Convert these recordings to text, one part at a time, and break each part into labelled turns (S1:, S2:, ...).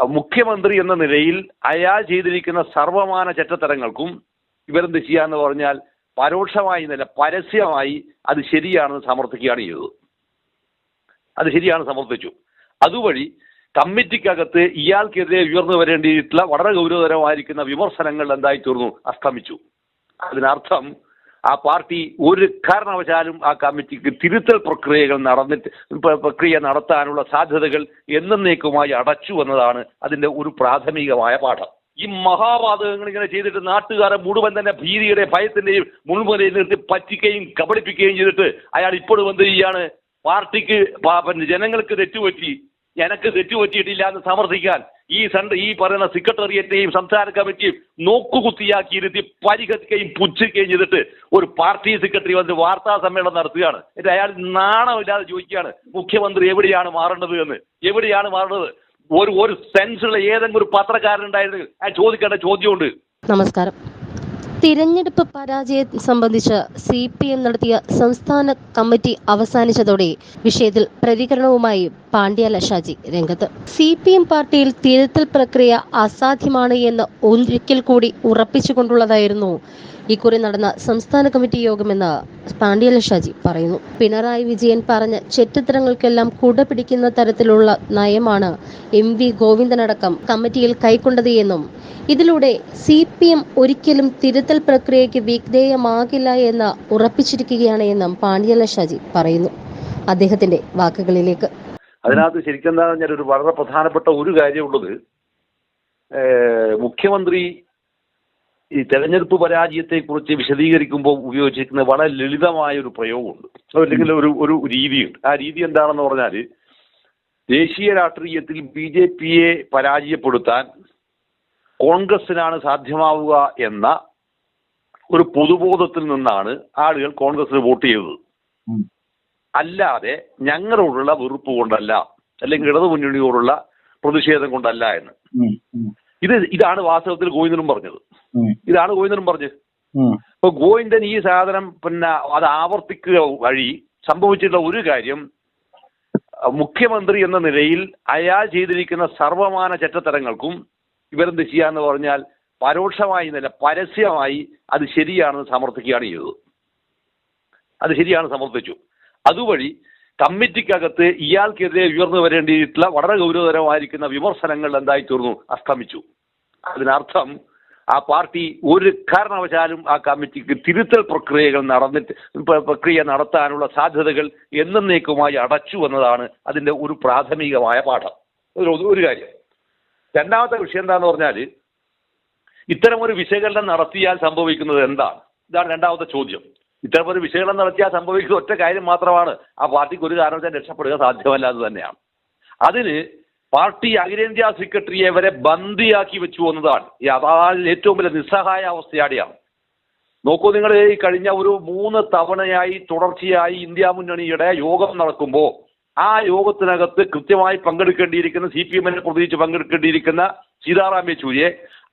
S1: മുഖ്യമന്ത്രി എന്ന നിലയിൽ അയാൾ ചെയ്തിരിക്കുന്ന സർവമാന ചട്ടത്തരങ്ങൾക്കും ഇവരെന്ത് ചെയ്യാന്ന് പറഞ്ഞാൽ പരോക്ഷമായി നില പരസ്യമായി അത് ശരിയാണെന്ന് സമർത്ഥിക്കുകയാണ് ചെയ്തത്. അത് ശരിയാണ് സമർത്ഥിച്ചു. അതുവഴി കമ്മിറ്റിക്കകത്ത് ഇയാൾക്കെതിരെ ഉയർന്നു വരേണ്ടിയിട്ടുള്ള വളരെ ഗൗരവതരമായിരിക്കുന്ന വിമർശനങ്ങൾ എന്തായി തീർന്നു അസ്തമിച്ചു. അതിനർത്ഥം ആ പാർട്ടി ഒരു കാരണവശാലും ആ കമ്മിറ്റിക്ക് തിരുത്തൽ പ്രക്രിയകൾ നടന്നിട്ട് പ്രക്രിയ നടത്താനുള്ള സാധ്യതകൾ എന്നേക്കുമായി അടച്ചു എന്നതാണ് അതിന്റെ ഒരു പ്രാഥമികമായ പാഠം. ഈ മഹാപാതകങ്ങൾ ഇങ്ങനെ ചെയ്തിട്ട് നാട്ടുകാരെ മുഴുവൻ തന്നെ ഭീതിയുടെ ഭയത്തിന്റെയും മുൾമുനയിൽ നിർത്തി പറ്റിക്കുകയും കബളിപ്പിക്കുകയും ചെയ്തിട്ട് അയാൾ ഇപ്പോഴും എന്ത് ചെയ്യാണ് പാർട്ടിക്ക് ജനങ്ങൾക്ക് തെറ്റുപറ്റി എനക്ക് തെറ്റുപറ്റിയിട്ടില്ല എന്ന് സമർത്ഥിക്കാൻ ഈ സണ്ട ഈ പറയുന്ന സെക്രട്ടേറിയറ്റിനെയും സംസ്ഥാന കമ്മിറ്റിയും നോക്കുകുത്തിയാക്കി ഇരുത്തി പരിഹരിക്കുകയും പുച്ഛിക്കുകയും ചെയ്തിട്ട് ഒരു പാർട്ടി സെക്രട്ടറി വന്ന് വാർത്താ സമ്മേളനം നടത്തുകയാണ്. എന്നിട്ട് അയാൾ നാണമില്ലാതെ ചോദിക്കുകയാണ് മുഖ്യമന്ത്രി എവിടെയാണ് മാറേണ്ടത്? എന്ന്. എവിടെയാണ് മാറേണ്ടത്? ഒരു ഒരു സെൻസുള്ള ഏതെങ്കിലും ഒരു പത്രക്കാരനുണ്ടായിരുന്നെങ്കിൽ അയാൾ ചോദിക്കേണ്ട ചോദ്യമുണ്ട്.
S2: നമസ്കാരം. തിരഞ്ഞെടുപ്പ് പരാജയം സംബന്ധിച്ച് സി പി എം നടത്തിയ സംസ്ഥാന കമ്മിറ്റി അവസാനിച്ചതോടെ വിഷയത്തിൽ പ്രതികരണവുമായി പാണ്ഡ്യാല ഷാജി രംഗത്ത്. സി പി എം പാർട്ടിയിൽ തിരുത്തൽ പ്രക്രിയ അസാധ്യമാണ് എന്ന് ഒരിക്കൽ കൂടി ഉറപ്പിച്ചുകൊണ്ടുള്ളതായിരുന്നു ഇക്കുറി നടന്ന സംസ്ഥാന കമ്മിറ്റി യോഗമെന്ന് പാണ്ഡ്യല ഷാജി പറയുന്നു. പിണറായി വിജയൻ പറഞ്ഞ ചെറ്റിത്തരങ്ങൾക്കെല്ലാം കുട പിടിക്കുന്ന തരത്തിലുള്ള നയമാണ് എം വി ഗോവിന്ദനടക്കം കമ്മിറ്റിയിൽ കൈക്കൊണ്ടത് എന്നും ഇതിലൂടെ സി പി എം ഒരിക്കലും തിരുത്തൽ പ്രക്രിയയ്ക്ക് വിധേയമാകില്ല എന്ന് ഉറപ്പിച്ചിരിക്കുകയാണ് എന്നും പാണ്ഡ്യല ഷാജി പറയുന്നു. അദ്ദേഹത്തിന്റെ വാക്കുകളിലേക്ക്.
S1: അതിനകത്ത് ശരിക്കും എന്താണെന്ന് പറഞ്ഞാൽ ഒരു വളരെ പ്രധാനപ്പെട്ട ഒരു കാര്യമുള്ളത് മുഖ്യമന്ത്രി ഈ തെരഞ്ഞെടുപ്പ് പരാജയത്തെ കുറിച്ച് വിശദീകരിക്കുമ്പോൾ ഉപയോഗിച്ചിരിക്കുന്ന വളരെ ലളിതമായ ഒരു പ്രയോഗമുണ്ട് അല്ലെങ്കിൽ ഒരു ഒരു രീതിയുണ്ട്. ആ രീതി എന്താണെന്ന് പറഞ്ഞാൽ ദേശീയ രാഷ്ട്രീയത്തിൽ ബി ജെ പിയെ പരാജയപ്പെടുത്താൻ കോൺഗ്രസിനാണ് സാധ്യമാവുക എന്ന ഒരു പൊതുബോധത്തിൽ നിന്നാണ് ആളുകൾ കോൺഗ്രസിന് വോട്ട് ചെയ്തത്. അല്ലാതെ ഞങ്ങളോടുള്ള വെറുപ്പ് കൊണ്ടല്ല അല്ലെങ്കിൽ ഇടതു മുന്നണിയോടുള്ള പ്രതിഷേധം കൊണ്ടല്ല എന്ന്. ഇത് ഇതാണ് വാസ്തവത്തിൽ ഗോവിന്ദനും പറഞ്ഞത്. ഇതാണ് ഗോവിന്ദനും പറഞ്ഞത്. അപ്പൊ ഗോവിന്ദൻ ഈ സാധനം പിന്നെ അത് ആവർത്തിക്കുക വഴി സംഭവിച്ചിട്ടുള്ള ഒരു കാര്യം മുഖ്യമന്ത്രി എന്ന നിലയിൽ അയാൾ ചെയ്തിരിക്കുന്ന സർവമാന ചട്ടത്തരങ്ങൾക്കും ഇവരെന്ത് ചെയ്യാന്ന് പറഞ്ഞാൽ പരോക്ഷമായി എന്നല്ല പരസ്യമായി അത് ശരിയാണെന്ന് സമർത്ഥിക്കുകയാണ് ചെയ്തത്. അത് ശരിയാണ് സമർത്ഥിച്ചു. അതുവഴി കമ്മിറ്റിക്കകത്ത് ഇയാൾക്കെതിരെ ഉയർന്നു വരേണ്ടിയിട്ടുള്ള വളരെ ഗൗരവതരമായിരിക്കുന്ന വിമർശനങ്ങൾ എന്തായി തീർന്നു? അസ്തമിച്ചു. അതിനർത്ഥം ആ പാർട്ടി ഒരു കാരണവശാലും ആ കമ്മിറ്റിക്ക് തിരുത്തൽ പ്രക്രിയകൾ നടന്നിട്ട് പ്രക്രിയ നടത്താനുള്ള സാധ്യതകൾ എന്നേക്കുമായി അടച്ചു എന്നതാണ് അതിന്റെ ഒരു പ്രാഥമികമായ പാഠം. ഒരു കാര്യം. രണ്ടാമത്തെ വിഷയം എന്താന്ന് പറഞ്ഞാൽ ഇത്തരം ഒരു വിശകലനം നടത്തിയാൽ സംഭവിക്കുന്നത് എന്താണ്? ഇതാണ് രണ്ടാമത്തെ ചോദ്യം. ഇത്തരം ഒരു വിശകലനം നടത്തിയാൽ സംഭവിക്കുന്ന ഒറ്റ കാര്യം മാത്രമാണ് ആ പാർട്ടിക്ക് ഒരു കാരണവശാലും രക്ഷപ്പെടുക സാധ്യമല്ലാതെ തന്നെയാണ്. അതിന് പാർട്ടി അഖിലേന്ത്യാ സെക്രട്ടറിയെ വരെ ബന്ദിയാക്കി വെച്ചു എന്നതാണ്. ഈ അതാണ് ഏറ്റവും വലിയ നിസ്സഹായ അവസ്ഥയാടിയാണ്. നോക്കൂ നിങ്ങൾ ഈ കഴിഞ്ഞ ഒരു മൂന്ന് തവണയായി തുടർച്ചയായി ഇന്ത്യ മുന്നണിയുടെ യോഗം നടക്കുമ്പോൾ ആ യോഗത്തിനകത്ത് കൃത്യമായി പങ്കെടുക്കേണ്ടിയിരിക്കുന്ന സി പി എമ്മിനെ പ്രതീക്ഷിച്ച് പങ്കെടുക്കേണ്ടിയിരിക്കുന്ന സീതാറാം യെച്ചൂരിയെ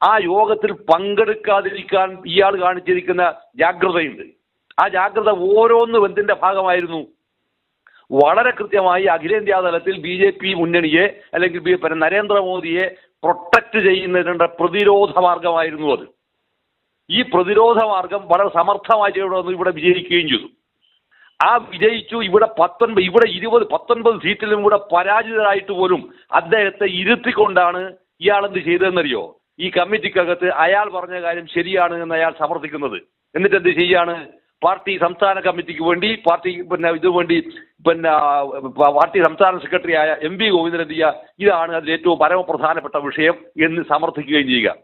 S1: ആ യോഗത്തിൽ പങ്കെടുക്കാതിരിക്കാൻ ഇയാൾ കാണിച്ചിരിക്കുന്ന ജാഗ്രതയുണ്ട്. ആ ജാഗ്രത ഓരോന്ന് എന്തിന്റെ ഭാഗമായിരുന്നു. വളരെ കൃത്യമായി അഖിലേന്ത്യാ തലത്തിൽ ബി ജെ പി മുന്നണിയെ അല്ലെങ്കിൽ പിന്നെ നരേന്ദ്രമോദിയെ പ്രൊട്ടക്ട് ചെയ്യുന്നതിനുള്ള പ്രതിരോധ മാർഗമായിരുന്നു അത്. ഈ പ്രതിരോധ മാർഗം വളരെ സമർത്ഥമായി ചെയ്യണമെന്ന് ഇവിടെ വിജയിക്കുകയും ചെയ്തു. ആ വിജയിച്ചു ഇവിടെ പത്തൊൻപത് ഇവിടെ ഇരുപത് പത്തൊൻപത് സീറ്റിലും ഇവിടെ പരാജിതരായിട്ട് പോലും അദ്ദേഹത്തെ ഇരുത്തിക്കൊണ്ടാണ് ഇയാൾ എന്ത് ചെയ്തതെന്നറിയോ? ഈ കമ്മിറ്റിക്കകത്ത് അയാൾ പറഞ്ഞ കാര്യം ശരിയാണ് എന്ന് അയാൾ സമർത്ഥിക്കുന്നത്. എന്നിട്ട് എന്ത് ചെയ്യാണ്? പാർട്ടി സംസ്ഥാന കമ്മിറ്റിക്ക് വേണ്ടി പാർട്ടി പിന്നെ ഇത് വേണ്ടി പിന്നെ പാർട്ടി സംസ്ഥാന സെക്രട്ടറി ആയ എം വി ഗോവിന്ദൻ ഇതാണ് അതിൽ ഏറ്റവും പരമപ്രധാനപ്പെട്ട വിഷയം എന്ന് സമർത്ഥിക്കുകയും ചെയ്യുക.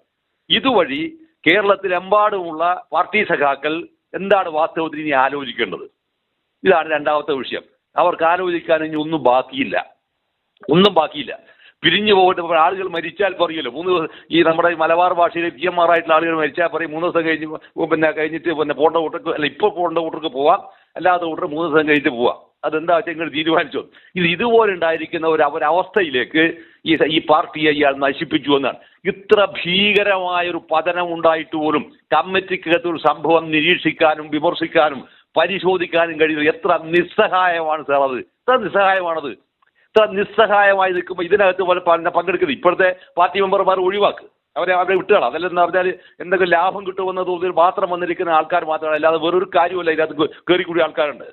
S1: ഇതുവഴി കേരളത്തിലെമ്പാടുമുള്ള പാർട്ടി സഖാക്കൾ എന്താണ് വാസ്തവത്തിൽ ഇനി ആലോചിക്കേണ്ടത്? ഇതാണ് രണ്ടാമത്തെ വിഷയം. അവർക്ക് ആലോചിക്കാൻ ഇനി ഒന്നും ബാക്കിയില്ല. ഒന്നും ബാക്കിയില്ല. പിരിഞ്ഞു പോകട്ടെ ആളുകൾ മരിച്ചാൽ പറയുമല്ലോ മൂന്ന് ദിവസം ഈ നമ്മുടെ ഈ മലബാർ ഭാഷയിൽ പി എം ആർ ആയിട്ടുള്ള ആളുകൾ മരിച്ചാൽ പറയും മൂന്ന് ദിവസം കഴിഞ്ഞ് പിന്നെ കഴിഞ്ഞിട്ട് പിന്നെ പോണ്ട കൂട്ടർക്ക് അല്ല ഇപ്പോൾ പോണ്ട കൂട്ടർക്ക് പോവാം അല്ലാത്ത കൂട്ടർ മൂന്ന് ദിവസം കഴിഞ്ഞിട്ട് പോവാം. അതെന്താ വെച്ചാൽ നിങ്ങൾ തീരുമാനിച്ചു? ഇത് ഇതുപോലെ ഉണ്ടായിരിക്കുന്ന ഒരു ഒരവസ്ഥയിലേക്ക് ഈ ഈ പാർട്ടിയെ ഇയാൾ നശിപ്പിച്ചു എന്നാണ്. ഇത്ര ഭീകരമായ ഒരു പതനം ഉണ്ടായിട്ട് പോലും കമ്മിറ്റിക്കകത്ത് ഒരു സംഭവം നിരീക്ഷിക്കാനും വിമർശിക്കാനും പരിശോധിക്കാനും കഴിയുന്നത് എത്ര നിസ്സഹായമാണ് സാർ അത്? എത്ര നിസ്സഹായമാണത്? നിസ്സഹായമായി നിൽക്കുമ്പോൾ ഇതിനകത്ത് പോലെ പ- പങ്കെടുക്കുന്നത്? ഇപ്പോഴത്തെ പാർട്ടി മെമ്പർമാർ ഒഴിവാക്ക്. അവരെ അവരെ വിട്ടുകളാം. അതല്ലെന്ന് പറഞ്ഞാൽ എന്തെങ്കിലും ലാഭം കിട്ടുമെന്ന തോതിൽ മാത്രം വന്നിരിക്കുന്ന ആൾക്കാർ മാത്രമാണ്. അല്ലാതെ വേറൊരു കാര്യമല്ല ഇതിനകത്ത് കയറി കൂടിയ ആൾക്കാരുണ്ട്.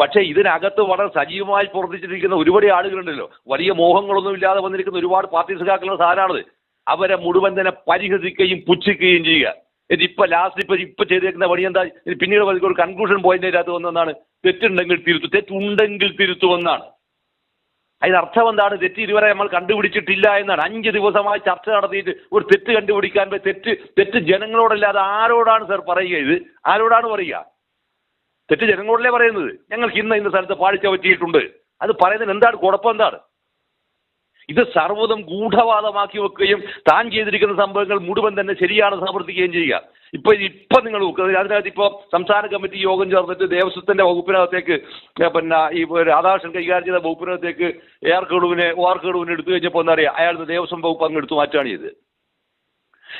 S1: പക്ഷേ ഇതിനകത്ത് വളരെ സജീവമായി പ്രവർത്തിച്ചിരിക്കുന്ന ഒരുപാട് ആളുകളുണ്ടല്ലോ. വലിയ മോഹങ്ങളൊന്നും ഇല്ലാതെ വന്നിരിക്കുന്ന ഒരുപാട് പാർട്ടി സഖാക്കളുടെ സാധനമാണത്. അവരെ മുഴുവൻ തന്നെ പരിഹസിക്കുകയും പുച്ഛിക്കുകയും ചെയ്യുക. എന്നിട്ട് ഇപ്പൊ ലാസ്റ്റ് ഇപ്പൊ ഇപ്പൊ ചെയ്തേക്കുന്ന പണി എന്താ? പിന്നീട് ഒരു കൺക്ലൂഷൻ പോയിന്റ് അതിനകത്ത് തെറ്റുണ്ടെങ്കിൽ തിരുത്തു. തെറ്റുണ്ടെങ്കിൽ തിരുത്തുമെന്നാണ് അതിനർത്ഥം എന്താണ്? തെറ്റ് ഇതുവരെ നമ്മൾ കണ്ടുപിടിച്ചിട്ടില്ല എന്നാണ്. അഞ്ച് ദിവസമായി ചർച്ച നടത്തിയിട്ട് ഒരു തെറ്റ് കണ്ടുപിടിക്കാൻ തെറ്റ് തെറ്റ് ജനങ്ങളോടല്ലാതെ ആരോടാണ് സാർ പറയുക ഇത്? ആരോടാണ് പറയുക? തെറ്റ് ജനങ്ങളോടല്ലേ പറയുന്നത്? ഞങ്ങൾക്ക് ഇന്ന് ഇന്ന സ്ഥലത്ത് പാളിച്ച പറ്റിയിട്ടുണ്ട് അത് പറയുന്നതിന് എന്താണ് കുഴപ്പം എന്താണ്? ഇത് സർവതും ഗൂഢവാദമാക്കി വെക്കുകയും താൻ ചെയ്തിരിക്കുന്ന സംഭവങ്ങൾ മുഴുവൻ തന്നെ ശരിയാണ് സമർത്ഥിക്കുകയും ചെയ്യുക. ഇപ്പൊ ഇപ്പൊ നിങ്ങൾ അതിനകത്ത് ഇപ്പോൾ സംസ്ഥാന കമ്മിറ്റി യോഗം ചേർന്നിട്ട് ദേവസ്വത്തിന്റെ വകുപ്പിനകത്തേക്ക് പിന്നെ ഈ രാധാകൃഷ്ണൻ കൈകാര്യം ചെയ്ത വകുപ്പിനകത്തേക്ക് ഓ ആർ കെടുവിനെ എടുത്തു കഴിഞ്ഞപ്പോൾ എന്താ അയാൾ ദേവസ്വം വകുപ്പ് അങ്ങ് എടുത്തു മാറ്റുകയാണ് ചെയ്തത്.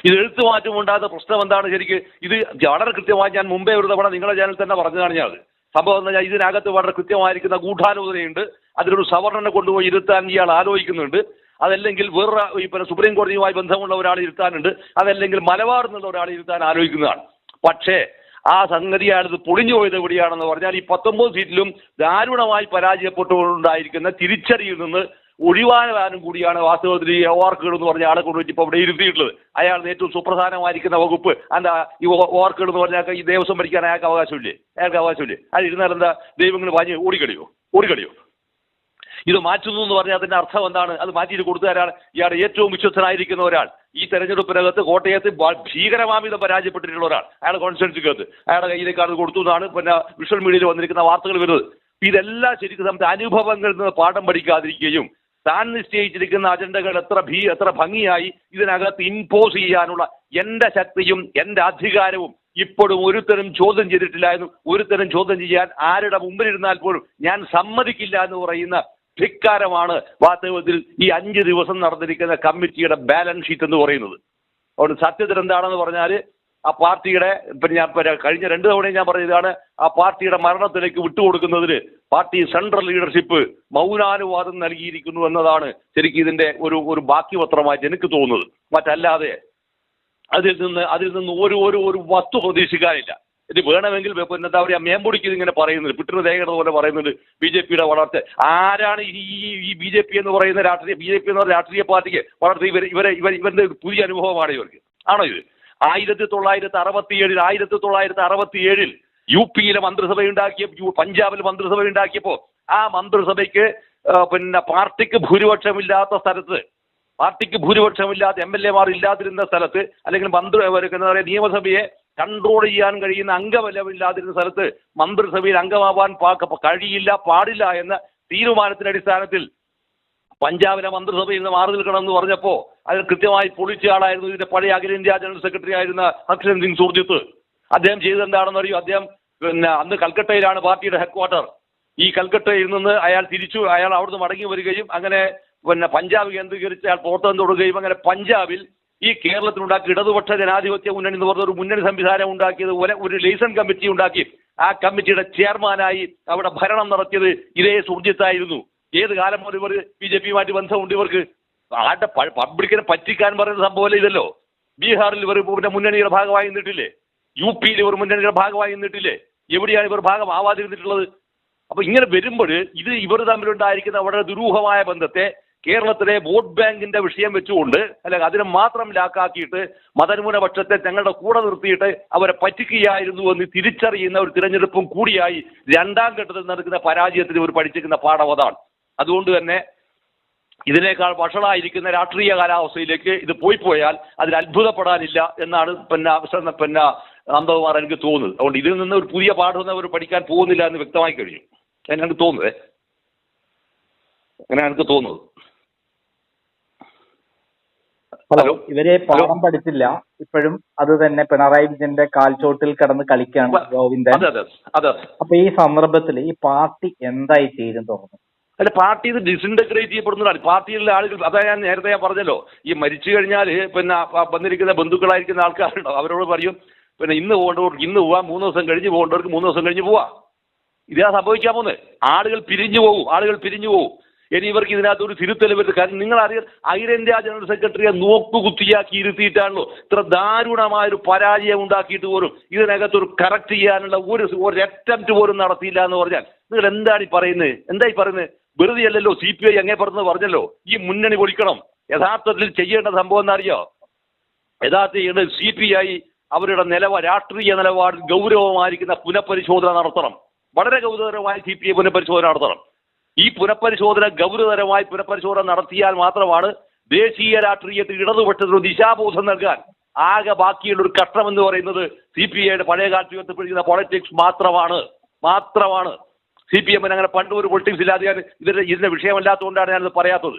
S1: ഇത് എഴുത്തു മാറ്റം ഉണ്ടാകുന്ന പ്രശ്നം എന്താണ് ശരിക്ക്? ഇത് വളരെ കൃത്യമായി ഞാൻ മുമ്പേ ഒരു തവണ നിങ്ങളുടെ ചാനൽ തന്നെ പറഞ്ഞതാണ് ഞാൻ സംഭവം എന്ന് പറഞ്ഞാൽ ഇതിനകത്ത് വളരെ കൃത്യമായിരിക്കുന്ന ഗൂഢാലോചനയുണ്ട്. അതിലൊരു സവർണനെ കൊണ്ടുപോയി ഇരുത്താൻ ഇയാൾ ആലോചിക്കുന്നുണ്ട്. അതല്ലെങ്കിൽ വേറെ ഈ പിന്നെ സുപ്രീം കോടതിയുമായി ബന്ധമുള്ള ഒരാൾ ഇരുത്താനുണ്ട്. അതല്ലെങ്കിൽ മലബാർ എന്നുള്ള ഒരാൾ ഇരുത്താൻ ആലോചിക്കുന്നതാണ്. പക്ഷേ ആ സംഗതിയാണിത് പൊളിഞ്ഞു പോയത് എവിടെയാണെന്ന് പറഞ്ഞാൽ ഈ പത്തൊമ്പത് സീറ്റിലും ദാരുണമായി പരാജയപ്പെട്ടുകൊണ്ടുണ്ടായിരിക്കുന്ന തിരിച്ചടിയിൽ നിന്ന് ഒഴിവാകാനും കൂടിയാണ് വാസ്തവത്തിൽ ഈ ഓർക്കുകൾ എന്ന് പറഞ്ഞ ആളെ കൊണ്ടുവച്ച് ഇപ്പോൾ അവിടെ ഇരുത്തിയിട്ടുള്ളത്. അയാൾ ഏറ്റവും സുപ്രധാനമായിരിക്കുന്ന വകുപ്പ് എന്താ ഈ ഓർക്കുകൾ എന്ന് പറഞ്ഞാൽ ഈ ദേവസ്വം ഭരിക്കാൻ അയാൾക്ക് അവകാശമില്ലേ? അയാൾക്ക് അവകാശമില്ലേ? അത് ഇരുന്നാൽ എന്താ ദൈവങ്ങൾ വാങ്ങി ഓടിക്കളിയോ? ഓടിക്കളിയോ? ഇത് മാറ്റുന്നു എന്ന് പറഞ്ഞാൽ അതിന്റെ അർത്ഥം എന്താണ്? അത് മാറ്റിയിട്ട് കൊടുത്ത തരാൻ ഇയാൾ ഏറ്റവും വിശ്വസ്തനായിരിക്കുന്ന ഒരാൾ. ഈ തെരഞ്ഞെടുപ്പിനകത്ത് കോട്ടയത്ത് ഭീകരമാമിതം പരാജയപ്പെട്ടിട്ടുള്ള ഒരാൾ. അയാൾ കോൺസ്റ്റിറ്റ്യൻസിക്കകത്ത് അയാളുടെ കയ്യിലേക്ക് അത് കൊടുത്തു എന്നാണ് പിന്നെ വിഷ്വൽ മീഡിയയിൽ വന്നിരിക്കുന്ന വാർത്തകൾ വരുന്നത്. ഇതെല്ലാം ശരിക്കും നമുക്ക് അനുഭവങ്ങളിൽ നിന്ന് പാഠം പഠിക്കാതിരിക്കുകയും താൻ നിശ്ചയിച്ചിരിക്കുന്ന അജണ്ടകൾ എത്ര ഭീ എത്ര ഭംഗിയായി ഇതിനകത്ത് ഇമ്പോസ് ചെയ്യാനുള്ള എന്റെ ശക്തിയും എന്റെ അധികാരവും ഇപ്പോഴും ഒരുത്തരും ചോദ്യം ചെയ്തിട്ടില്ല എന്നും ഒരുത്തരും ചോദ്യം ചെയ്യാൻ ആരുടെ മുമ്പിലിരുന്നാൽ പോലും ഞാൻ സമ്മതിക്കില്ല എന്ന് പറയുന്ന ധിക്കാരമാണ് വാസ്തവത്തിൽ ഈ അഞ്ച് ദിവസം നടന്നിരിക്കുന്ന കമ്മിറ്റിയുടെ ബാലൻസ് ഷീറ്റ് എന്ന് പറയുന്നത്. അതുകൊണ്ട് സത്യത്തിൽ എന്താണെന്ന് പറഞ്ഞാൽ ആ പാർട്ടിയുടെ പിന്നെ ഞാൻ കഴിഞ്ഞ രണ്ട് തവണയും ഞാൻ പറഞ്ഞതാണ് ആ പാർട്ടിയുടെ മരണത്തിലേക്ക് വിട്ടുകൊടുക്കുന്നതിന് പാർട്ടി സെൻട്രൽ ലീഡർഷിപ്പ് മൗനാനുവാദം നൽകിയിരിക്കുന്നു എന്നതാണ് ശരിക്കും ഇതിന്റെ ഒരു ഒരു ബാക്കി പത്രമായിട്ട് എനിക്ക് തോന്നുന്നത്. മറ്റല്ലാതെ അതിൽ നിന്ന് അതിൽ നിന്ന് ഒരു ഒരു ഒരു വസ്തു പ്രതീക്ഷിക്കാനില്ല. ഇത് വേണമെങ്കിൽ എന്താ പറയുക മേമ്പൊടിക്ക് ഇങ്ങനെ പറയുന്നുണ്ട്. പിട്ടുന്ന തേങ്ങയുടെ പോലെ പറയുന്നുണ്ട് ബി ജെ പിയുടെ വളർച്ച. ആരാണ് ഈ ഈ- ബി ജെ പി എന്ന് പറയുന്ന രാഷ്ട്രീയ ബി ജെ പി എന്ന് പറയുന്ന രാഷ്ട്രീയ പാർട്ടിക്ക് വളർത്തി ഇവർ ഇവരെ ഇവർ ഇവരുടെ പുതിയ അനുഭവമാണ് ഇവർക്ക്. ആണോ ഇത്? ആയിരത്തി തൊള്ളായിരത്തി അറുപത്തി ഏഴിൽ ആയിരത്തി തൊള്ളായിരത്തി അറുപത്തി ഏഴിൽ യു പിയിലെ മന്ത്രിസഭ ഉണ്ടാക്കിയ പഞ്ചാബിൽ മന്ത്രിസഭ ഉണ്ടാക്കിയപ്പോൾ ആ മന്ത്രിസഭയ്ക്ക് പിന്നെ പാർട്ടിക്ക് ഭൂരിപക്ഷമില്ലാത്ത സ്ഥലത്ത് പാർട്ടിക്ക് ഭൂരിപക്ഷമില്ലാത്ത എം എൽ എമാർ ഇല്ലാതിരുന്ന സ്ഥലത്ത് അല്ലെങ്കിൽ മന്ത്രി എന്താ പറയുക നിയമസഭയെ കൺട്രോൾ ചെയ്യാൻ കഴിയുന്ന അംഗബലമില്ലാതിരുന്ന സ്ഥലത്ത് മന്ത്രിസഭയിൽ അംഗമാവാൻ കഴിയില്ല പാടില്ല എന്ന തീരുമാനത്തിന്റെ അടിസ്ഥാനത്തിൽ പഞ്ചാബിലെ മന്ത്രിസഭയിൽ നിന്ന് മാറി നിൽക്കണമെന്ന് പറഞ്ഞപ്പോൾ അതിൽ കൃത്യമായി പൊളിച്ച ആളായിരുന്നു ഇതിന്റെ പഴയ അഖിലേന്ത്യാ ജനറൽ സെക്രട്ടറി ആയിരുന്ന ഹർഷൻ സിംഗ് സുർജിത്ത്. അദ്ദേഹം ചെയ്തത് എന്താണെന്ന് അറിയോ? അദ്ദേഹം പിന്നെ അന്ന് കൽക്കട്ടയിലാണ് പാർട്ടിയുടെ ഹെഡ്ക്വാർട്ടർ. ഈ കൽക്കട്ടയിൽ നിന്ന് അയാൾ തിരിച്ചു അയാൾ അവിടുന്ന് മടങ്ങി വരികയും അങ്ങനെ പിന്നെ പഞ്ചാബ് കേന്ദ്രീകരിച്ച് അയാൾ പ്രവർത്തനം തുടരുകയും അങ്ങനെ പഞ്ചാബിൽ ഈ കേരളത്തിലുണ്ടാക്കിയ ഇടതുപക്ഷ ജനാധിപത്യ മുന്നണി എന്ന് പറഞ്ഞ ഒരു മുന്നണി സംവിധാനം ഉണ്ടാക്കിയത് ഒരു ഒരു ലൈസൺ കമ്മിറ്റി ഉണ്ടാക്കി. ആ കമ്മിറ്റിയുടെ ചെയർമാനായി അവിടെ ഭരണം നടത്തിയത് ഇതേ സുർജിത്തായിരുന്നു ഏത് കാലം മുതൽ ഇവർ ബി ജെ പിയുമായിട്ട് ബന്ധമുണ്ട് ഇവർക്ക്? ആരുടെ പബ്ലിക്കിനെ പറ്റിക്കാൻ പറയുന്ന സംഭവമല്ല ഇതല്ലോ? ബീഹാറിൽ ഇവർ പിന്നെ മുന്നണിയുടെ ഭാഗമായി നിന്നിട്ടില്ലേ? യു പിയിൽ ഇവർ മുന്നണിയുടെ ഭാഗമായി നിന്നിട്ടില്ലേ? എവിടെയാണ് ഇവർ ഭാഗമാവാതിരുന്നിട്ടുള്ളത് അപ്പൊ ഇങ്ങനെ വരുമ്പോൾ ഇത് ഇവർ തമ്മിലുണ്ടായിരിക്കുന്ന വളരെ ദുരൂഹമായ ബന്ധത്തെ കേരളത്തിലെ വോട്ട് ബാങ്കിന്റെ വിഷയം വെച്ചുകൊണ്ട് അല്ലെ അതിനെ മാത്രം ലാക്കാക്കിയിട്ട് മതന്യൂനപക്ഷത്തെ തങ്ങളുടെ കൂടെ നിർത്തിയിട്ട് അവരെ പറ്റിക്കുകയായിരുന്നു എന്ന് തിരിച്ചറിയുന്ന ഒരു തിരഞ്ഞെടുപ്പും കൂടിയായി രണ്ടാം ഘട്ടത്തിൽ നടക്കുന്ന പരാജയത്തിന് ഇവർ പഠിച്ചിരിക്കുന്ന പാഠം അതാണ്. അതുകൊണ്ട് തന്നെ ഇതിനേക്കാൾ വഷളായിരിക്കുന്ന രാഷ്ട്രീയ കാലാവസ്ഥയിലേക്ക് ഇത് പോയി പോയാൽ അതിൽ അത്ഭുതപ്പെടാനില്ല എന്നാണ് പിന്നെ പിന്നെ അന്തകുമാർ എനിക്ക് തോന്നുന്നത്. അതുകൊണ്ട് ഇതിൽ നിന്ന് ഒരു പുതിയ പാഠം അവർ പഠിക്കാൻ പോകുന്നില്ല എന്ന് വ്യക്തമായി കഴിഞ്ഞു. അങ്ങനെ എനിക്ക് തോന്നുന്നത്. അങ്ങനെ എനിക്ക് തോന്നുന്നത്.
S3: ഹലോ. ഇവരെ പാഠം പഠിച്ചില്ല. ഇപ്പോഴും അത് തന്നെ പിണറായി വിജയന്റെ കാൽച്ചോട്ടിൽ കടന്ന് കളിക്കുകയാണ് ഗോവിന്ദൻ. അപ്പൊ ഈ സന്ദർഭത്തിൽ ഈ പാർട്ടി എന്തായി തീരും തോന്നുന്നു?
S1: അല്ല പാർട്ടി ഇത് ഡിസിന്റഗ്രേറ്റ് ചെയ്യപ്പെടുന്നതാണ്. പാർട്ടിയിലെ ആളുകൾ അതാ ഞാൻ നേരത്തെ ഞാൻ പറഞ്ഞല്ലോ. ഈ മരിച്ചു കഴിഞ്ഞാൽ പിന്നെ വന്നിരിക്കുന്ന ബന്ധുക്കളായിരിക്കുന്ന ആൾക്കാരുണ്ടോ അവരോട് പറയും പിന്നെ ഇന്ന് പോകേണ്ടവർക്ക് ഇന്ന് പോവാം മൂന്ന് ദിവസം കഴിഞ്ഞ് പോകേണ്ടവർക്ക് മൂന്ന് ദിവസം കഴിഞ്ഞ് പോവാം. ഇതാ സംഭവിക്കാൻ പോകുന്നത്. ആളുകൾ പിരിഞ്ഞു പോകും ആളുകൾ പിരിഞ്ഞു പോകും. ഇനി ഇവർക്ക് ഇതിനകത്ത് ഒരു തിരുത്തൽ വരുന്നത് കാരണം നിങ്ങൾ അറിയാം അഖിലേന്ത്യാ ജനറൽ സെക്രട്ടറിയെ നോക്കുകുത്തിയാക്കി ഇരുത്തിയിട്ടാണല്ലോ. ഇത്ര ദാരുണമായ ഒരു പരാജയം ഉണ്ടാക്കിയിട്ട് പോലും ഇതിനകത്ത് ഒരു കറക്റ്റ് ചെയ്യാനുള്ള ഒരു ഒരു അറ്റംപ്റ്റ് പോലും നടത്തിയില്ല എന്ന് പറഞ്ഞാൽ നിങ്ങൾ എന്താണ് ഈ പറയുന്നത്? എന്താ ഈ പറയുന്നത്? വെറുതെ അല്ലല്ലോ സി പി ഐ അങ്ങേ പറഞ്ഞത് പറഞ്ഞല്ലോ. ഈ മുന്നണി പൊളിക്കണം. യഥാർത്ഥത്തിൽ ചെയ്യേണ്ട സംഭവം എന്നറിയോ യഥാർത്ഥത്തിൽ സി പി ഐ അവരുടെ നിലവ രാഷ്ട്രീയ നിലപാട് ഗൗരവമായിരിക്കുന്ന പുനഃപരിശോധന നടത്തണം. വളരെ ഗൗരവതരമായി സി പി ഐ പുനഃപരിശോധന നടത്തണം. ഈ പുനഃപരിശോധന ഗൗരവതരമായി പുനഃപരിശോധന നടത്തിയാൽ മാത്രമാണ് ദേശീയ രാഷ്ട്രീയത്തിൽ ഇടതുപക്ഷത്തിന് ദിശാബോധം നൽകാൻ ആകെ ബാക്കിയുള്ള ഒരു കഷ്ടം എന്ന് പറയുന്നത് സി പി ഐയുടെ പഴയ കാലത്ത് ഉയർത്തിപ്പിടിക്കുന്ന പൊളിറ്റിക്സ് മാത്രമാണ്. മാത്രമാണ്. സി പി എമ്മിന് അങ്ങനെ പണ്ട് ഒരു പൊളിറ്റിക്സ് ഇല്ലാതെ ഞാൻ ഇതിന്റെ ഇതിന്റെ വിഷയമല്ലാത്തതുകൊണ്ടാണ് ഞാനത് പറയാത്തത്.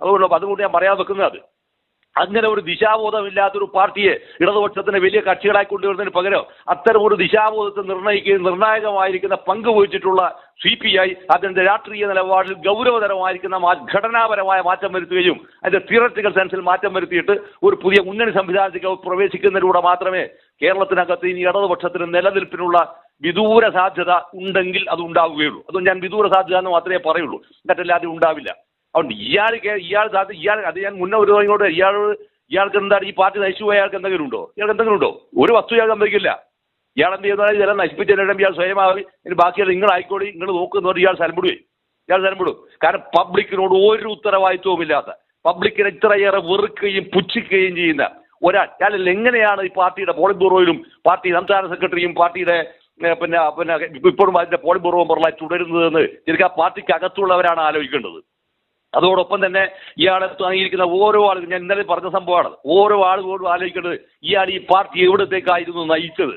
S1: അതുകൊണ്ട് അതുകൊണ്ട് ഞാൻ പറയാൻ വെക്കുന്നത് അത്. അങ്ങനെ ഒരു ദിശാബോധമില്ലാത്തൊരു പാർട്ടിയെ ഇടതുപക്ഷത്തിന് വലിയ കക്ഷികളായി കൊണ്ടുവരുന്നതിന് പകരം അത്തരം ഒരു ദിശാബോധത്തെ നിർണയിക്കുകയും നിർണായകമായിരിക്കുന്ന പങ്ക് വഹിച്ചിട്ടുള്ള സി പി ഐ അതിന്റെ രാഷ്ട്രീയ നിലപാടിൽ ഗൗരവതരമായിരിക്കുന്ന ഘടനാപരമായ മാറ്റം വരുത്തുകയും അതിന്റെ തിയററ്റിക്കൽ സെൻസിൽ മാറ്റം വരുത്തിയിട്ട് ഒരു പുതിയ മുന്നണി സംവിധാനത്തിലേക്ക് പ്രവേശിക്കുന്നതിലൂടെ മാത്രമേ കേരളത്തിനകത്ത് ഇനി ഇടതുപക്ഷത്തിന് നിലനിൽപ്പിനുള്ള വിദൂര സാധ്യത ഉണ്ടെങ്കിൽ അത് ഉണ്ടാവുകയുള്ളൂ. അതും ഞാൻ വിദൂര സാധ്യത എന്ന് മാത്രമേ പറയുള്ളൂ. മറ്റല്ലാതെ ഉണ്ടാവില്ല. അതുകൊണ്ട് ഇയാൾ ഇയാൾ സാധ്യത ഇയാൾ അത് ഞാൻ മുന്നേ ഒരു ഇങ്ങോട്ട് ഇയാൾ ഇയാൾക്ക് എന്താണ് ഈ പാർട്ടി നയിച്ചു പോയ അയാൾക്ക് എന്തെങ്കിലും ഉണ്ടോ? ഇയാൾക്ക് എന്തെങ്കിലും ഉണ്ടോ? ഒരു വസ്തു ഇയാൾ സംഭവിക്കില്ല. ഇയാൾ എന്ത് ചെയ്യുന്ന ഇതെല്ലാം നശിപ്പിച്ചതിനും ഇയാൾ സ്വയമാവി ഇനി ബാക്കിയുള്ള നിങ്ങൾ ആയിക്കോടി നിങ്ങൾ നോക്കുന്നവർ ഇയാൾ സ്ഥലപ്പെടുവേ ഇയാൾ സ്ഥലപ്പെടും കാരണം പബ്ലിക്കിനോട് ഒരു ഉത്തരവാദിത്വവും ഇല്ലാത്ത പബ്ലിക്കിനെ ഇത്രയേറെ വെറുക്കുകയും പുച്ഛിക്കുകയും ചെയ്യുന്ന ഒരാൾ. ഞാൻ എങ്ങനെയാണ് ഈ പാർട്ടിയുടെ പോളിറ്റ് ബ്യൂറോയിലും പാർട്ടി സംസ്ഥാന സെക്രട്ടറിയും പാർട്ടിയുടെ പിന്നെ പിന്നെ ഇപ്പോഴും അതിന്റെ പോളിറ്റ് ബ്യൂറോ പുറമായി തുടരുന്നതെന്ന് ശരിക്കും ആ പാർട്ടിക്ക് അകത്തുള്ളവരാണ് ആലോചിക്കേണ്ടത്. അതോടൊപ്പം തന്നെ ഇയാളെ താങ്ങിയിരിക്കുന്ന ഓരോ ആളുകളും ഞാൻ ഇന്നലെ പറഞ്ഞ സംഭവമാണ്. ഓരോ ആളുകളോടും ആലോചിക്കേണ്ടത് ഇയാൾ ഈ പാർട്ടി എവിടത്തേക്കായിരുന്നു നയിച്ചത്?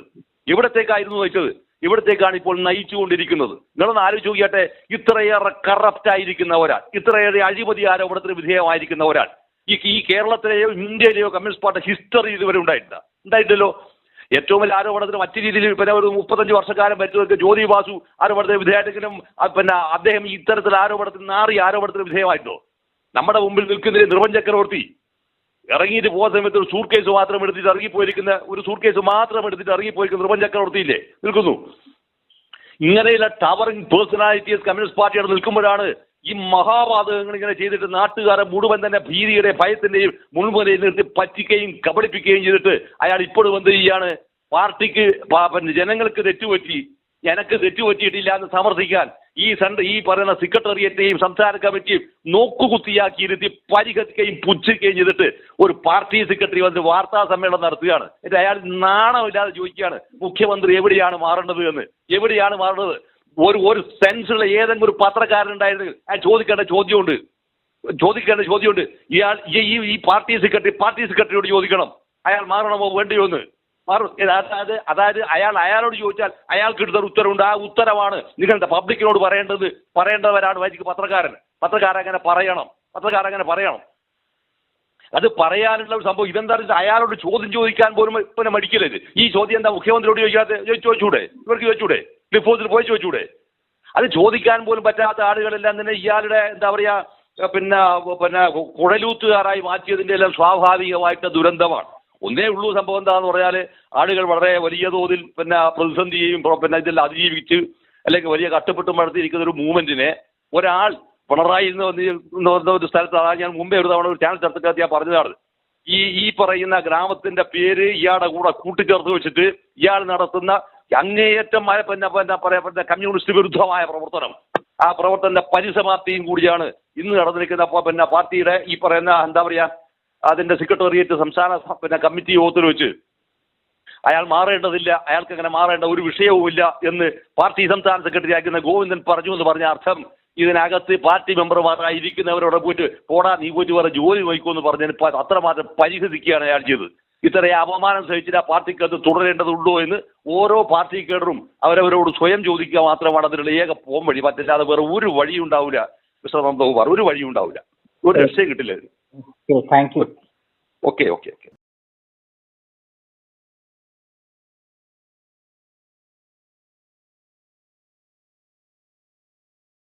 S1: എവിടത്തേക്കായിരുന്നു നയിച്ചത്? ഇവിടത്തേക്കാണ് ഇപ്പോൾ നയിച്ചുകൊണ്ടിരിക്കുന്നത്? നിങ്ങളൊന്ന് ആലോചിച്ച് നോക്കിയാട്ടെ ഇത്രയേറെ കറപ്റ്റ് ആയിരിക്കുന്ന ഒരാൾ ഇത്രയേറെ അഴിമതി ആരോപണത്തിന് വിധേയമായിരിക്കുന്ന ഒരാൾ. ഈ ഈ കേരളത്തിലെയോ ഇന്ത്യയിലെയോ കമ്മ്യൂണിസ്റ്റ് പാർട്ടി ഹിസ്റ്ററി ഇതുവരെ ഉണ്ടായിട്ടില്ല. ഉണ്ടായിട്ടില്ലല്ലോ. ഏറ്റവും വലിയ ആരോപണത്തിന് മറ്റു രീതിയിൽ പിന്നെ ഒരു മുപ്പത്തഞ്ച് വർഷക്കാലം പറ്റുന്ന ജ്യോതി വാസു ആരോപണത്തിന് വിധേയമായിട്ടെങ്കിലും പിന്നെ അദ്ദേഹം ഇത്തരത്തിൽ ആരോപണത്തിന് നാറി ആരോപണത്തിന് വിധേയമായിട്ടോ? നമ്മുടെ മുമ്പിൽ നിൽക്കുന്ന ധ്രുവൻ ചക്രവർത്തി ഇറങ്ങിയിട്ട് പോകുന്ന സമയത്ത് ഒരു സൂട്ട് കേസ് മാത്രം എടുത്തിട്ട് ഇറങ്ങിപ്പോയിരിക്കുന്ന ഒരു സൂട്ട് കേസ് മാത്രം എടുത്തിട്ട് ഇറങ്ങിപ്പോയിരിക്കുന്ന ധ്രുവൻ ചക്രവർത്തിയില്ലേ? നിൽക്കുന്നു. ഇങ്ങനെയുള്ള ടവറിംഗ് പേഴ്സണാലിറ്റീസ് കമ്മ്യൂണിസ്റ്റ് പാർട്ടിയോട് നിൽക്കുമ്പോഴാണ് ഈ മഹാപാതകങ്ങൾ ഇങ്ങനെ ചെയ്തിട്ട് നാട്ടുകാരെ മുഴുവൻ തന്നെ ഭീതിയുടെ ഭയത്തിന്റെയും മുൾമുനയിൽ നിർത്തി പറ്റിക്കുകയും കബളിപ്പിക്കുകയും ചെയ്തിട്ട് അയാൾ ഇപ്പോഴും എന്ത് ചെയ്യാണ് പാർട്ടിക്ക് ജനങ്ങൾക്ക് തെറ്റുപറ്റി എനക്ക് തെറ്റുപറ്റിയിട്ടില്ല എന്ന് സമർത്ഥിക്കാൻ ഈ സെൻട്ര ഈ പറയുന്ന സെക്രട്ടേറിയറ്റേയും സംസ്ഥാന കമ്മിറ്റിയും നോക്കുകുത്തിയാക്കി ഇരുത്തി പരിഹരിക്കുകയും പുച്ഛിക്കുകയും ചെയ്തിട്ട് ഒരു പാർട്ടി സെക്രട്ടറി വന്ന് വാർത്താ സമ്മേളനം നടത്തുകയാണ്. എന്നിട്ട് അയാൾ നാണമില്ലാതെ ചോദിക്കുകയാണ് മുഖ്യമന്ത്രി എവിടെയാണ് മാറേണ്ടത്? എന്ന്. എവിടെയാണ് മാറേണ്ടത്? ഒരു ഒരു സെൻസുള്ള ഏതെങ്കിലും ഒരു പത്രക്കാരനുണ്ടായിരുന്നെങ്കിൽ ഞാൻ ചോദിക്കേണ്ട ചോദ്യമുണ്ട്. ചോദിക്കേണ്ട ചോദ്യമുണ്ട്. ഇയാൾ ഈ ഈ- പാർട്ടി സെക്രട്ടറി പാർട്ടി സെക്രട്ടറിയോട് ചോദിക്കണം. അയാൾ മാറണമോ വേണ്ടിയോ എന്ന്. മാറും. അതായത് അതായത് അയാൾ അയാളോട് ചോദിച്ചാൽ അയാൾക്ക് കിട്ടുന്ന ഉത്തരവുണ്ട്. ആ ഉത്തരവാണ് നിങ്ങളുടെ പബ്ലിക്കിനോട് പറയേണ്ടത്. പറയേണ്ടവരാണ് വൈദ്യുതി പത്രക്കാരൻ. അങ്ങനെ പറയണം. പത്രക്കാരൻ അങ്ങനെ പറയണം. അത് പറയാനുള്ള ഒരു സംഭവം. ഇതെന്താ വെച്ചാൽ അയാളോട് ചോദ്യം ചോദിക്കാൻ പോലും പിന്നെ മടിക്കരുത്. ഈ ചോദ്യം എന്താ മുഖ്യമന്ത്രിയോട് ചോദിക്കാതെ ചോദിച്ചൂടെ? ഇവർക്ക് ചോദിച്ചൂടെ? ഡിപ്പോസിൽ പോയി ചോദിച്ചൂടെ? അത് ചോദിക്കാൻ പോലും പറ്റാത്ത ആളുകളെല്ലാം തന്നെ ഇയാളുടെ എന്താ പറയാ ഏ, പിന്നെ പിന്നെ കുഴലൂത്തുകാരായി മാറ്റിയതിന്റെ എല്ലാം സ്വാഭാവികമായിട്ട് ദുരന്തമാണ്. ഒന്നേ ഉള്ളൂ സംഭവം എന്താന്ന് പറഞ്ഞാൽ ആളുകൾ വളരെ വലിയ തോതിൽ പിന്നെ പ്രതിസന്ധിയെയും പിന്നെ ഇതെല്ലാം അതിജീവിച്ച് അല്ലെങ്കിൽ വലിയ കഷ്ടപ്പെട്ടും നടത്തിയിരിക്കുന്ന ഒരു മൂവ്മെന്റിനെ ഒരാൾ പിണറായി എന്ന് എന്ന് ഒരു സ്ഥലത്ത് അതാ ഞാൻ മുമ്പേ ഒരു തവണ ഒരു ചാനൽ ചർച്ചക്കകത്ത് ഞാൻ പറഞ്ഞതാണ്. ഈ ഈ പറയുന്ന ഗ്രാമത്തിന്റെ പേര് ഇയാളുടെ കൂടെ കൂട്ടിച്ചേർത്ത് വെച്ചിട്ട് ഇയാൾ നടത്തുന്ന അങ്ങേയറ്റം പിന്നെ പിന്നെ പറയപ്പെട്ട കമ്മ്യൂണിസ്റ്റ് വിരുദ്ധമായ പ്രവർത്തനം. ആ പ്രവർത്തനത്തിന്റെ പരിസമാപ്തിയും കൂടിയാണ് ഇന്ന് നടന്നിരിക്കുന്ന പിന്നെ പാർട്ടിയുടെ ഈ പറയുന്ന എന്താ പറയാ അതിന്റെ സെക്രട്ടേറിയറ്റ് സംസ്ഥാന പിന്നെ കമ്മിറ്റി യോഗത്തിൽ വെച്ച് അയാൾ മാറേണ്ടതില്ല അയാൾക്ക് അങ്ങനെ മാറേണ്ട ഒരു വിഷയവുമില്ല എന്ന് പാർട്ടി സംസ്ഥാന സെക്രട്ടറി ആക്കുന്ന ഗോവിന്ദൻ പറഞ്ഞു എന്ന് പറഞ്ഞ അർത്ഥം ഇതിനകത്ത് പാർട്ടി മെമ്പർമാരായി ഇരിക്കുന്നവരോട് പോയിട്ട് പോടാ നീ പോയിട്ട് വേറെ ജോലി വഹിക്കുമെന്ന് പറഞ്ഞതിന് പ- അത്രമാത്രം പരിഹസിക്കുകയാണ് അയാൾ ചെയ്തത്. ഇത്രയും അപമാനം സഹിച്ചിട്ട് ആ പാർട്ടിക്ക് അത് തുടരേണ്ടതുണ്ടോ എന്ന് ഓരോ പാർട്ടി കേഡറും അവരവരോട് സ്വയം ചോദിക്കുക മാത്രമാണ് അതിനുള്ള ഏക പോം വഴി. പറ്റില്ലാതെ വേറെ ഒരു വഴി ഉണ്ടാവില്ല. മിസ്റ്റർ നന്ദകുമാർ ഒരു വഴി ഉണ്ടാവില്ല. ഒരു രക്ഷയും കിട്ടില്ല.
S3: Thank you
S1: okay okay